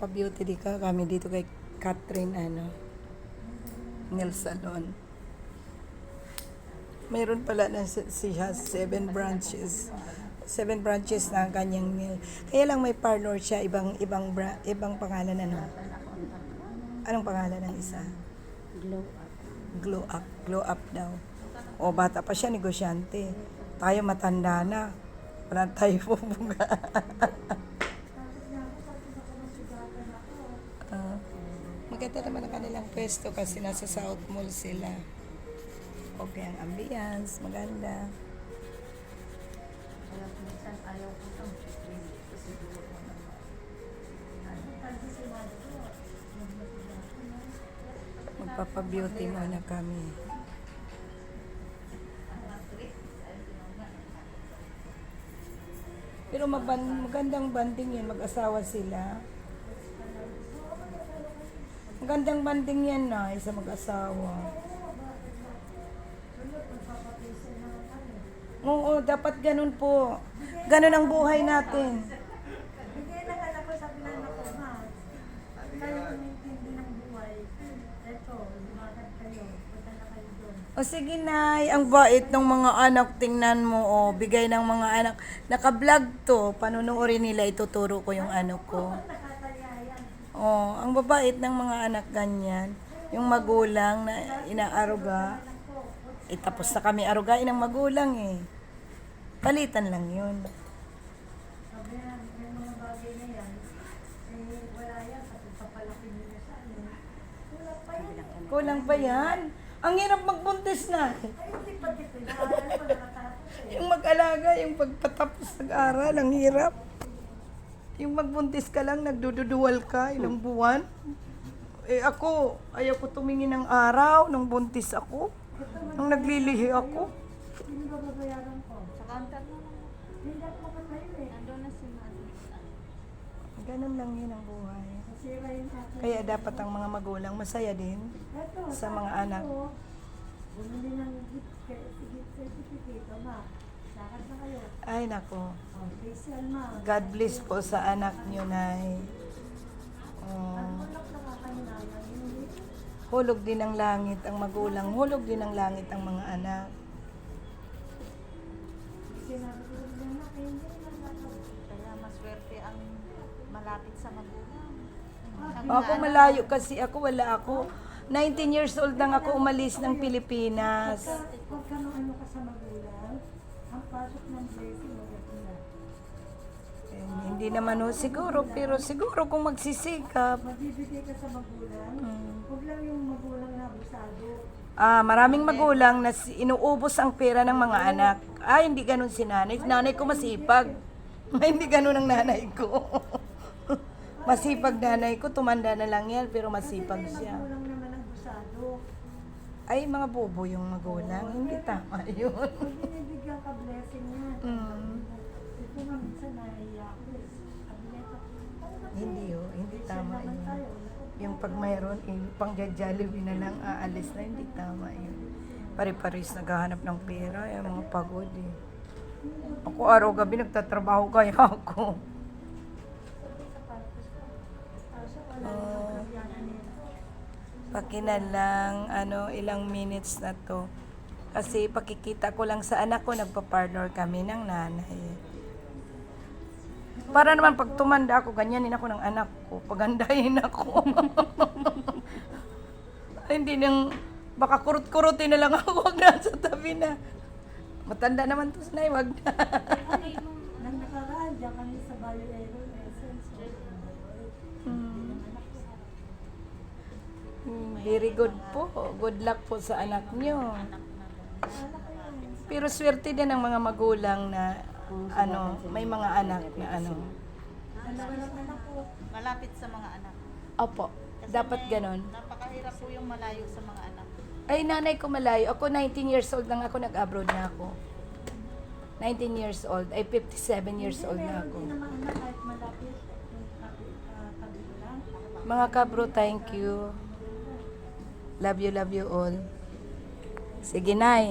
Magpapa-beauty di ka kami dito kay Catherine ano nail salon. Mayroon pala na si- siya seven branches. Seven branches na ang kanyang nail. Kaya lang may parlor siya ibang ibang bra, ibang pangalan ano. Anong pangalan ng isa? Glow up. Glow up, glow up daw. O bata pa siya negosyante. Tayo matanda na. Wala tayo pupunga. Ah, maganda naman ang kanilang pwesto kasi nasa South Mall sila. Okay ang ambience, maganda. Kaya minsan ayaw ko itong kasi Magpapa-beauty muna kami. Pero magandang banding yan, mag-asawa sila. Magandang banding yan na, isa mag-asawa. Oo, dapat ganun po. Ganun ang buhay natin. Hindi lang alam ko sabi ng ako, ma. Kayo umintindi ng buhay. Eto, lumakad kayo. Punta na kayo doon. O sige nay, ang bait ng mga anak, tingnan mo, o, bigay ng mga anak. Naka-vlog to, panunuorin nila, ituturo ko yung ano ko. Oh, ang babait ng mga anak ganyan. Yung magulang na inaaruga. Eh, tapos na kami arugain ng magulang eh. Palitan lang yun. Kulang pa yan. Ang hirap magbuntis na. Yung mag-alaga, yung pagpatapos ng-aral, ang hirap. Yung magbuntis ka lang, nagdududuwal ka ilang buwan. Eh ako, ayaw ko tumingin ng araw nung buntis ako. Nung naglilihi ako. Sino ba babayaran ko? Sa counter na lang. Hindi ako makatayo eh. Nandun na si. Ganun lang yun ang buhay. Kaya dapat ang mga magulang masaya din. Sa mga anak. Bumili ng gift ca- gift certificate, o ma. Lakad na kayo. Ay nako. God bless po sa anak niyo, Nay. Oh, Ang hulog din ng langit ang magulang. Hulog din ng langit ang mga anak. Kaya maswerte ang malapit sa magulang. Ako malayo kasi ako, wala ako. 19 years old lang ako umalis ng Pilipinas. Huwag ka ano ka sa magulang, ang pasok ng blessing, huwag na. Eh, hindi naman ho siguro, pero siguro kung magsisikap. Magbibigay ka sa magulang, Hmm. huwag lang yung magulang na abusado. Ah, maraming magulang na si- inuubos ang pera ng mga anak. Ah, hindi ganun si nanay. Nanay ko masipag. hindi ganun ang nanay ko. masipag nanay ko, tumanda na lang yan, pero masipag siya. Ay, mga bobo yung magulang. Hindi tama yun. Pag binibigyan ka blessing yan. Mm. Ito nga minsan nahiya ako eh. Sabi niya, "Ano ba Hindi yun. Hindi tama naman yun. tayo?" Yung pag mayroon, eh, pang Jollibee na lang aalis na, hindi tama yun. Pare-paris naghahanap ng pera, yung mga pagod eh. Ako araw-gabi nagtatrabaho kaya ako. Oo. namang kakayanan nila. Pakinan lang, ano, ilang minutes na to. Kasi pakikita ko lang sa anak ko, nagpa-partner kami ng nanay. Para naman pag tumanda ako, ganyanin ako ng anak ko. Pagandahin ako. Hindi nang, baka kurut-kurutin na lang ako, wag na sa tabi na. Matanda naman to, Snay, wag na. Nang nakaraan, diyan kami sa Valero Very good po. Good luck po sa anak nyo. Pero swerte din ang mga magulang na ano, may mga anak na ano. Malapit sa mga anak. Opo, Kasi dapat may- ganon. Napakahirap po yung malayo sa mga anak. Ay, nanay ko malayo. Ako 19 years old lang ako, nag-abroad na ako. 19 years old. Ay, 57 years old na ako. Mga kabro, thank you. Love you, love you all. Sige, Nay.